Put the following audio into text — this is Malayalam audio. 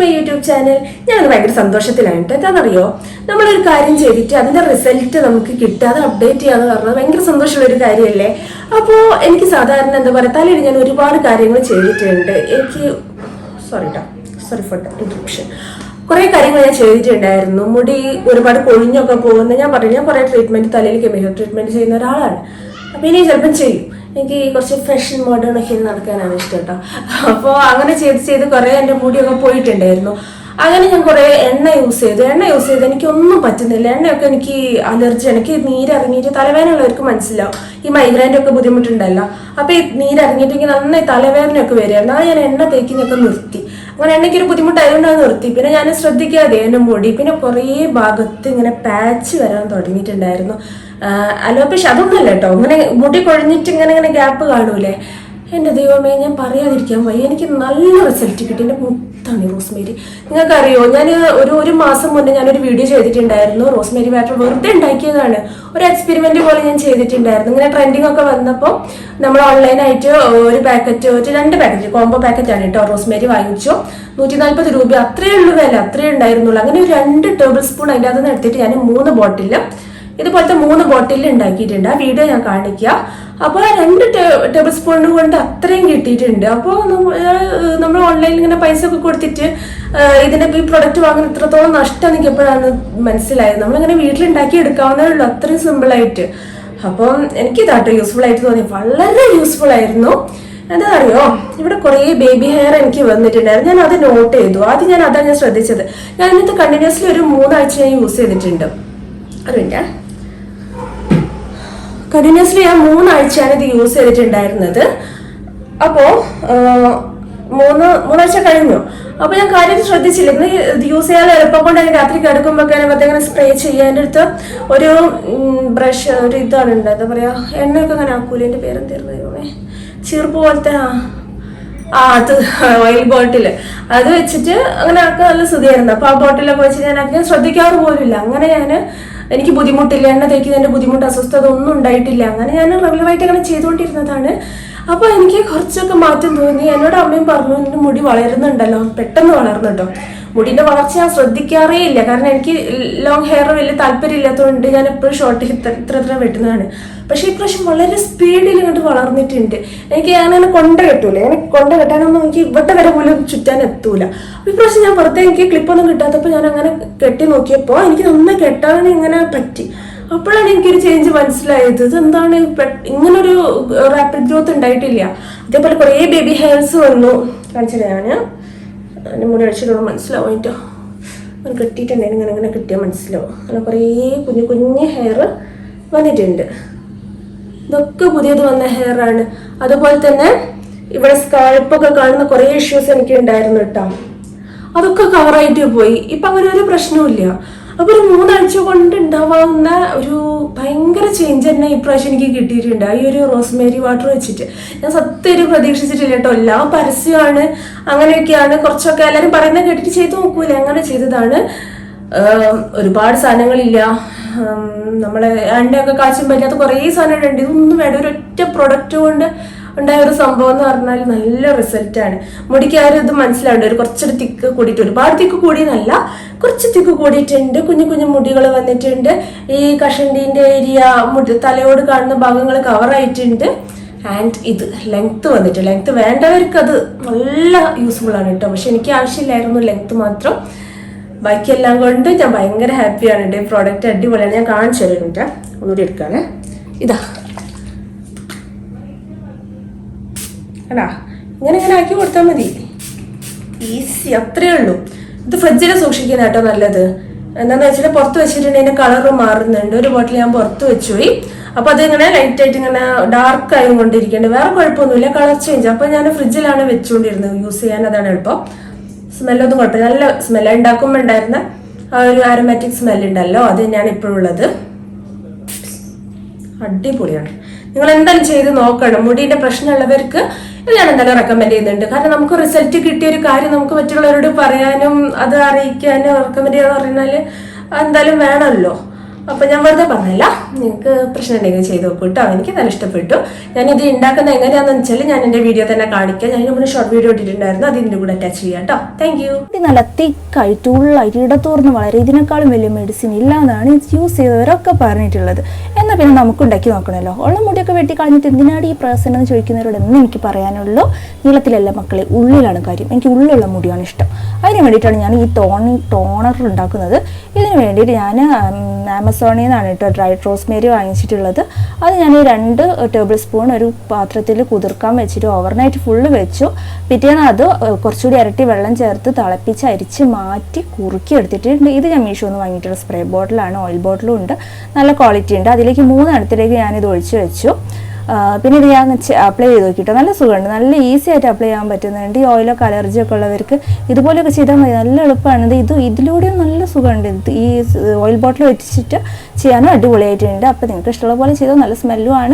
My YouTube channel. ഞാൻ ഭയങ്കര സന്തോഷത്തിലാണ് കേട്ടോ. എന്താണെന്നറിയോ നമ്മളൊരു കാര്യം ചെയ്തിട്ട് അതിന്റെ റിസൾട്ട് നമുക്ക് കിട്ടാതെ അപ്ഡേറ്റ് ചെയ്യാന്ന് പറഞ്ഞത് ഭയങ്കര സന്തോഷമുള്ള ഒരു കാര്യമല്ലേ? അപ്പോ എനിക്ക് സാധാരണ എന്താ പറയുക തലയിൽ ഞാൻ ഒരുപാട് കാര്യങ്ങൾ ചെയ്തിട്ടുണ്ട്. എനിക്ക് സോറി കേട്ടോ സോറി ഫോർ ഇൻട്രപ്ഷൻ കുറേ കാര്യങ്ങൾ ഞാൻ ചെയ്തിട്ടുണ്ടായിരുന്നു. മുടി ഒരുപാട് കൊഴിഞ്ഞൊക്കെ പോകുന്ന ഞാൻ പറഞ്ഞു ഞാൻ കുറേ ട്രീറ്റ്മെന്റ് തലയിൽ കെമിക്കൽ ട്രീറ്റ്മെന്റ് ചെയ്യുന്ന ഒരാളാണ്. അപ്പം ഇനി ചിലപ്പം ചെയ്യും. എനിക്ക് കുറച്ച് ഫാഷൻ മോഡേൺ ഒക്കെ നടക്കാനാണ് ഇഷ്ടം കേട്ടോ. അപ്പോൾ അങ്ങനെ ചെയ്ത് ചെയ്ത് കുറേ എന്റെ മുടിയൊക്കെ പോയിട്ടുണ്ടായിരുന്നു. അങ്ങനെ ഞാൻ കുറേ എണ്ണ യൂസ് ചെയ്തു. എണ്ണ യൂസ് ചെയ്ത് എനിക്കൊന്നും പറ്റുന്നില്ല. എണ്ണയൊക്കെ എനിക്ക് അലർജി എനിക്ക് നീരിറങ്ങിയിട്ട് തലവേദനയുള്ളവർക്ക് മനസ്സിലാവും. ഈ മൈഗ്രൈന്റെ ഒക്കെ ബുദ്ധിമുട്ടുണ്ടല്ലോ. അപ്പോൾ ഈ നീരിറങ്ങിയിട്ട് നന്നായി തലവേദനയൊക്കെ വരുമായിരുന്നു അത് ഞാൻ എണ്ണ തേക്കുന്നൊക്കെ നിർത്തി. അങ്ങനെ എണ്ണയ്ക്ക് ഒരു ബുദ്ധിമുട്ടായതുകൊണ്ട് അത് നിർത്തി. പിന്നെ ഞാൻ ശ്രദ്ധിക്കാതെ എന്റെ മുടി പിന്നെ കുറേ ഭാഗത്ത് ഇങ്ങനെ പാച്ച് വരാൻ തുടങ്ങിയിട്ടുണ്ടായിരുന്നു. അലോപേഷ അതൊന്നുമല്ല കേട്ടോ ഇങ്ങനെ മുടി കൊഴിഞ്ഞിട്ട് ഇങ്ങനെ ഇങ്ങനെ ഗ്യാപ്പ് കാണൂലേ? എന്റെ ദൈവമേ ഞാൻ പറയാതിരിക്കാൻ വയ്യ. എനിക്ക് നല്ല റിസൾട്ട് കിട്ടി. എന്റെ ഈ റോസ്മേരി. നിങ്ങൾക്കറിയോ ഞാൻ ഒരു ഒരു മാസം മുന്നേ ഞാനൊരു വീഡിയോ ചെയ്തിട്ടുണ്ടായിരുന്നു. റോസ്മേരി വാട്ടർ വെറുതെ ഉണ്ടാക്കിയതാണ്. ഒരു എക്സ്പെരിമെന്റ് പോലെ ഞാൻ ചെയ്തിട്ടുണ്ടായിരുന്നു. ഇങ്ങനെ ട്രെൻഡിങ് ഒക്കെ വന്നപ്പോൾ നമ്മൾ ഓൺലൈനായിട്ട് ഒരു പാക്കറ്റ് ഒരു രണ്ട് പാക്കറ്റ് കോംബോ പാക്കറ്റ് ആണ് കേട്ടോ റോസ്മേരി വാങ്ങിച്ചു. നൂറ്റി നാൽപ്പത് രൂപ. അത്രയേ ഉള്ളൂ വില. അത്രയേ ഉണ്ടായിരുന്നുള്ളൂ. അങ്ങനെ ഒരു രണ്ട് ടേബിൾ സ്പൂൺ അതിന്റെ അകത്ത് നിന്ന് എടുത്തിട്ട് ഞാൻ മൂന്ന് ബോട്ടിൽ ഇതുപോലത്തെ മൂന്ന് ബോട്ടിൽ ഉണ്ടാക്കിയിട്ടുണ്ട്. ആ വീഡിയോ ഞാൻ കാണിക്കുക അപ്പോൾ ആ രണ്ട് ടേബിൾ സ്പൂൺ കൊണ്ട് അത്രയും കിട്ടിയിട്ടുണ്ട്. അപ്പോൾ നമ്മൾ ഓൺലൈനിൽ ഇങ്ങനെ പൈസ ഒക്കെ കൊടുത്തിട്ട് ഇതിന്റെ ഈ പ്രൊഡക്റ്റ് വാങ്ങുന്ന ഇത്രത്തോളം നഷ്ടം എനിക്ക് എപ്പോഴാണ് മനസ്സിലായത്. നമ്മളിങ്ങനെ വീട്ടിലുണ്ടാക്കി എടുക്കാവുന്നേ ഉള്ളൂ. അത്രയും സിമ്പിൾ ആയിട്ട്. അപ്പം എനിക്ക് ഇതാട്ടോ യൂസ്ഫുൾ ആയിട്ട് തോന്നി. വളരെ യൂസ്ഫുൾ ആയിരുന്നു. എന്താ അറിയോ ഇവിടെ കുറേ ബേബി ഹെയർ എനിക്ക് വന്നിട്ടുണ്ടായിരുന്നു. ഞാൻ അത് നോട്ട് ചെയ്തു. ആദ്യം ഞാൻ അതാണ് ഞാൻ ശ്രദ്ധിച്ചത്. ഞാൻ ഇന്നത്തെ കണ്ടിന്യൂസ്ലി ഒരു മൂന്നാഴ്ച ഞാൻ യൂസ് ചെയ്തിട്ടുണ്ട്. അറിയില്ല കണ്ടിന്യൂസ്ലി ഞാൻ മൂന്നാഴ്ചയാണ് ഇത് യൂസ് ചെയ്തിട്ടുണ്ടായിരുന്നത്. അപ്പോ ആ, മൂന്ന് മൂന്നാഴ്ച കഴിഞ്ഞു. അപ്പൊ ഞാൻ കാര്യമായിട്ട് ശ്രദ്ധിച്ചില്ല. ഇന്ന് യൂസ് ചെയ്യാൻ എളുപ്പം കൊണ്ട് അതിന് രാത്രി കിടക്കുമ്പോൾ ഇങ്ങനെ സ്പ്രേ ചെയ്യാൻ എന്റെ അടുത്ത് ഒരു ബ്രഷ് ഒരു ഇതാണ് ഉണ്ട്. എന്താ പറയാ എണ്ണയൊക്കെ അങ്ങനെ ആക്കൂല? എന്റെ പേരെന്തായിരുന്നു? ദൈവമേ. ചീർപ്പ് പോലത്തെ ആ അത് ഓയിൽ ബോട്ടിൽ അത് വെച്ചിട്ട് അങ്ങനെ ആക്കാൻ നല്ല സുഖമായിരുന്നു. അപ്പൊ ആ ബോട്ടിലൊക്കെ വെച്ച് ഞാൻ അധികം ശ്രദ്ധിക്കാറ് പോലുമില്ല. അങ്ങനെ ഞാൻ എനിക്ക് ബുദ്ധിമുട്ടില്ല. എണ്ണ തേക്കുന്നതിന്റെ ബുദ്ധിമുട്ട് അസ്വസ്ഥത ഒന്നും ഉണ്ടായിട്ടില്ല. അങ്ങനെ ഞാൻ റെഗുലറായിട്ട് അങ്ങനെ ചെയ്തുകൊണ്ടിരുന്നതാണ്. അപ്പൊ എനിക്ക് കുറച്ചൊക്കെ മാറ്റം തോന്നി. എന്നോട് അമ്മയും പറഞ്ഞു എന്റെ മുടി വളരുന്നുണ്ടല്ലോ. പെട്ടെന്ന് വളർന്നുട്ടോ. മുടിന്റെ വളർച്ച ഞാൻ ശ്രദ്ധിക്കാറേ ഇല്ല. കാരണം എനിക്ക് ലോങ് ഹെയർ വലിയ താല്പര്യം ഇല്ലാത്തതുകൊണ്ട് ഞാൻ എപ്പോഴും ഷോർട്ട് ഇത്ര ഇത്ര ഇത്ര വെട്ടുന്നതാണ്. പക്ഷെ ഇപ്രാവശ്യം വളരെ സ്പീഡിൽ ഇങ്ങോട്ട് വളർന്നിട്ടുണ്ട്. എനിക്ക് ഞാനങ്ങനെ കൊണ്ട കെട്ടൂല. ഞാൻ കൊണ്ട കെട്ടാനൊന്നും എനിക്ക് ഇവിടെ വരെ പോലും ചുറ്റാൻ എത്തൂല. അപ്പൊ ഇപ്രാവശ്യം ഞാൻ പുറത്തേക്ക് ക്ലിപ്പൊന്നും കിട്ടാത്തപ്പോൾ ഞാൻ അങ്ങനെ കെട്ടി നോക്കിയപ്പോൾ എനിക്ക് നന്നായി കെട്ടാൻ ഇങ്ങനെ പറ്റി. അപ്പോഴാണ് എനിക്കൊരു ചേഞ്ച് മനസ്സിലായത്. ഇത് എന്താണ് പെ- ഇങ്ങനൊരു റാപ്പിഡ് ഗ്രോത്ത് ഉണ്ടായിട്ടില്ല. അതേപോലെ കുറേ ബേബി ഹെയർസ് വന്നു. കാണിച്ചത് ഞാൻ അതിന് മൂന്ന് അടിച്ചിട്ടുള്ള മനസ്സിലാവും കേട്ടോ. അങ്ങനെ കിട്ടിയിട്ടുണ്ടെങ്കിൽ ഇങ്ങനെ ഇങ്ങനെ കിട്ടിയാൽ മനസ്സിലാവും. അങ്ങനെ കുറേ കുഞ്ഞു കുഞ്ഞു ഹെയർ വന്നിട്ടുണ്ട്. ഇതൊക്കെ പുതിയത് വന്ന ഹെയർ ആണ്. അതുപോലെ തന്നെ ഇവിടെ സ്കാൾപ്പൊക്കെ കാണുന്ന കുറേ ഇഷ്യൂസ് എനിക്ക് ഉണ്ടായിരുന്നു കേട്ടോ. അതൊക്കെ കവറായിട്ട് പോയി. ഇപ്പൊ അങ്ങനെ ഒരു പ്രശ്നവുമില്ല. അപ്പൊ ഒരു മൂന്നാഴ്ച കൊണ്ട് ഉണ്ടാവാവുന്ന ഒരു ഭയങ്കര ചേഞ്ച് തന്നെ ഇപ്രാവശ്യം എനിക്ക് കിട്ടിയിട്ടുണ്ട്. ഈ ഒരു റോസ്മേരി വാട്ടർ വെച്ചിട്ട്. ഞാൻ സത്യം പ്രതീക്ഷിച്ചിട്ടില്ല കേട്ടോ. എല്ലാം പരസ്യമാണ്. അങ്ങനെയൊക്കെയാണ്. കുറച്ചൊക്കെ എല്ലാവരും പറയുന്നത് കേട്ടിട്ട് ചെയ്തു നോക്കൂല. അങ്ങനെ ചെയ്തതാണ്. ഒരുപാട് സാധനങ്ങളില്ല. നമ്മളെ എണ്ണയൊക്കെ കാച്ചും പറ്റാത്ത കുറേ സാധനങ്ങളുണ്ട്. ഇതൊന്നും വേണ്ട. ഒരൊറ്റ പ്രൊഡക്റ്റ് കൊണ്ട് ഉണ്ടായ ഒരു സംഭവം എന്ന് പറഞ്ഞാൽ നല്ല റിസൾട്ടാണ് മുടിക്ക് ആരും ഇത് മനസ്സിലാവുണ്ട്? ഒരു കുറച്ചൊരു തിക്ക് കൂടിയിട്ട് ഒരുപാട് തിക്ക് കൂടിയെന്നല്ല കുറച്ച് തിക്ക് കൂടിയിട്ടുണ്ട്. കുഞ്ഞു കുഞ്ഞു മുടികൾ വന്നിട്ടുണ്ട്. ഈ കഷണ്ടീന്റെ ഏരിയ മുടി തലയോട് കാണുന്ന ഭാഗങ്ങൾ കവറായിട്ടുണ്ട് ആൻഡ് ഇത് ലെങ്ത്ത് വന്നിട്ട് ലെങ്ത്ത് വേണ്ടവർക്ക് അത് നല്ല യൂസ്ഫുൾ ആണ് കേട്ടോ. പക്ഷെ എനിക്ക് ആവശ്യമില്ലായിരുന്നു ലെങ്ത്ത് മാത്രം. ബാക്കിയെല്ലാം കൊണ്ട് ഞാൻ ഭയങ്കര ഹാപ്പിയാണ് കേട്ടോ ഈ പ്രോഡക്റ്റ് അടിപൊളിയാണ്. ഞാൻ കാണിച്ചു തരുന്നുണ്ട് ഒന്നുകൂടി എടുക്കാനേ ഇതാ. അടാ ഇങ്ങനെ ഇങ്ങനെ ആക്കി കൊടുത്താൽ മതി. ഈസി അത്രയേ ഉള്ളൂ. ഇത് ഫ്രിഡ്ജിൽ സൂക്ഷിക്കുന്ന കേട്ടോ നല്ലത്. എന്താണെന്ന് വെച്ചിട്ട് പുറത്ത് വെച്ചിട്ടുണ്ടെങ്കിൽ കളർ മാറുന്നുണ്ട്. ഒരു ബോട്ടിൽ ഞാൻ പുറത്ത് വെച്ചുപോയി. അപ്പോൾ അതിങ്ങനെ ലൈറ്റായിട്ട് ഇങ്ങനെ ഡാർക്ക് ആയി കൊണ്ടിരിക്കുന്നുണ്ട്. വേറെ കുഴപ്പമൊന്നുമില്ല കളർ ചേഞ്ച് അപ്പോൾ ഞാൻ ഫ്രിഡ്ജിലാണ് വെച്ചുകൊണ്ടിരുന്നത്. യൂസ് ചെയ്യാൻ അതാണ് എളുപ്പം. സ്മെല്ലൊന്നും കുഴപ്പമില്ല. നല്ല സ്മെല്ല് ഉണ്ടാക്കുമ്പോൾ ഉണ്ടായിരുന്ന ആ ഒരു ആരോമാറ്റിക് സ്മെല്ല് ഉണ്ടല്ലോ അത് തന്നെയാണ് ഇപ്പോഴുള്ളത് അടിപൊളിയാണ്. നിങ്ങൾ എന്തായാലും ചെയ്ത് നോക്കണം. മുടിയുടെ പ്രശ്നമുള്ളവർക്ക് ഇത് ഞാൻ എന്തായാലും റെക്കമെൻഡ് ചെയ്യുന്നുണ്ട്. കാരണം നമുക്ക് റിസൾട്ട് കിട്ടിയ ഒരു കാര്യം നമുക്ക് മറ്റുള്ളവരോട് പറയാനും അത് അറിയിക്കാനും റെക്കമെൻഡ് ചെയ്യാന്ന് പറഞ്ഞാൽ എന്തായാലും വേണമല്ലോ. അപ്പൊ ഞാൻ വെറുതെ പറഞ്ഞല്ല. നിങ്ങൾക്ക് പ്രശ്നം ഉണ്ടെങ്കിൽ ചെയ്ത് നോക്കൂ കേട്ടോ എനിക്ക് നല്ല ഇഷ്ടപ്പെട്ടു. ഞാൻ ഇത് ഉണ്ടാക്കുന്ന എങ്ങനെയാണെന്ന് വെച്ചാൽ ഞാൻ എന്റെ വീഡിയോ തന്നെ കാണിക്കാം. ഞാൻ മുന്നേ ഷോർട്ട് വീഡിയോ ഇട്ടിട്ടുണ്ടായിരുന്നു. അത് ഇതിന്റെ കൂടെ അറ്റാച്ച് ചെയ്യാം കേട്ടോ താങ്ക് യു ഇത് നല്ല തിക്കായി ടൂളായിട്ട് വളരെ ഇതിനേക്കാളും വലിയ മെഡിസിൻ ഇല്ല എന്നാണ് യൂസ് ചെയ്തവരൊക്കെ പറഞ്ഞിട്ടുള്ളത്. എന്നാൽ പിന്നെ നമുക്ക് ഉണ്ടാക്കി നോക്കണമല്ലോ ഉള്ള മുടിയൊക്കെ വെട്ടി കളഞ്ഞിട്ട് എന്തിനാണ് ഈ പ്രസനം എന്ന് ചോദിക്കുന്നവരോട് എന്ന് എനിക്ക് പറയാനുള്ളൂ. നീളത്തിലല്ല മക്കളെ ഉള്ളിലാണ് കാര്യം. എനിക്ക് ഉള്ളിലുള്ള മുടിയാണ് ഇഷ്ടം. അതിന് വേണ്ടിയിട്ടാണ് ഞാൻ ഈ ടോണി ടോണർ ഉണ്ടാക്കുന്നത്. ഇതിന് വേണ്ടിയിട്ട് ഞാൻ ആമസോണിൽ നിന്നാണ് കേട്ടോ ഡ്രൈ റോസ്മേരി വാങ്ങിച്ചിട്ടുള്ളത്. അത് ഞാൻ രണ്ട് ടേബിൾ സ്പൂൺ ഒരു പാത്രത്തിൽ കുതിർക്കാൻ വെച്ചിട്ട് ഓവർനൈറ്റ് ഫുള്ള് വെച്ചു. പിറ്റേന്ന് അത് കുറച്ചുകൂടി ഇരട്ടി വെള്ളം ചേർത്ത് തിളപ്പിച്ച് അരിച്ച് മാറ്റി കുറുക്കി എടുത്തിട്ടുണ്ട്. ഇത് ഞാൻ മീഷോ നിന്ന് വാങ്ങിയിട്ടുള്ള സ്പ്രേ ബോട്ടിലാണ് ഓയിൽ ബോട്ടിലും ഉണ്ട്. നല്ല ക്വാളിറ്റി ഉണ്ട്. അതിലേക്ക് മൂന്നെണ്ണത്തിലേക്ക് ഞാനിത് ഒഴിച്ചു വെച്ചു. പിന്നെ ഇത് ഞാൻ അപ്ലൈ ചെയ്ത് നോക്കിയിട്ട് നല്ല സുഖമുണ്ട്. നല്ല ഈസി ആയിട്ട് അപ്ലൈ ചെയ്യാൻ പറ്റുന്നുണ്ട്. ഈ ഓയിലൊക്കെ അലർജി ഒക്കെ ഉള്ളവർക്ക് ഇതുപോലെയൊക്കെ ചെയ്താൽ മതി. നല്ല എളുപ്പമാണ്. ഇത് ഇത് ഇതിലൂടെയും നല്ല സുഖമുണ്ട്. ഈ ഓയിൽ ബോട്ടിൽ വെച്ചിട്ട് ചെയ്യാനും അടിപൊളിയായിട്ടുണ്ട്. അപ്പോൾ നിങ്ങൾക്ക് ഇഷ്ടമുള്ള പോലെ ചെയ്താൽ നല്ല സ്മെല്ലും ആണ്.